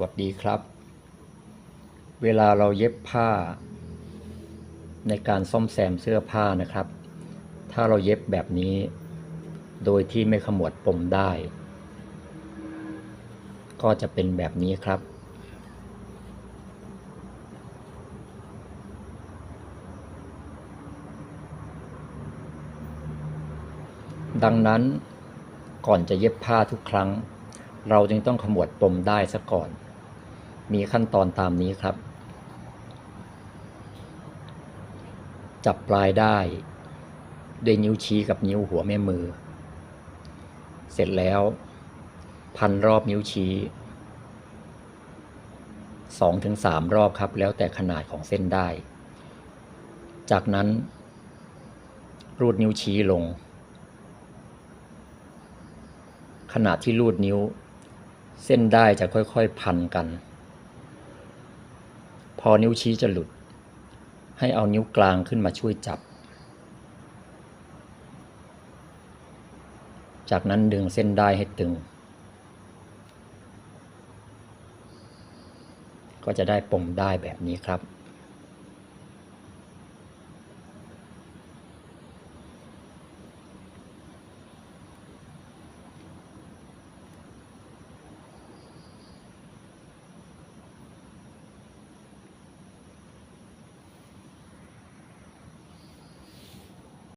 วัสดีครับ เวลาเราเย็บผ้า ในการซ่อมแซมเสื้อผ้านะครับ ถ้าเราเย็บแบบนี้ โดยที่ไม่ขมวดปมได้ ก็จะเป็นแบบนี้ครับ ดังนั้นก่อนจะเย็บผ้าทุกครั้งเราจึงต้องขมวดปมได้ซะก่อน มีขั้นตอนตามนี้ครับ จับปลายได้ด้วยนิ้วชี้กับนิ้วหัวแม่มือ เสร็จแล้ว พันรอบนิ้วชี้สองถึงสามรอบครับ แล้วแต่ขนาดของเส้นได้ จากนั้น รูดนิ้วชี้ลง ขณะที่รูดนิ้ว เส้นได้จะค่อยๆพันกัน พอนิ้วชี้จะหลุด ให้เอานิ้วกลางขึ้นมาช่วยจับ จากนั้นดึงเส้นได้ให้ตึง ก็จะได้ปมได้แบบนี้ครับ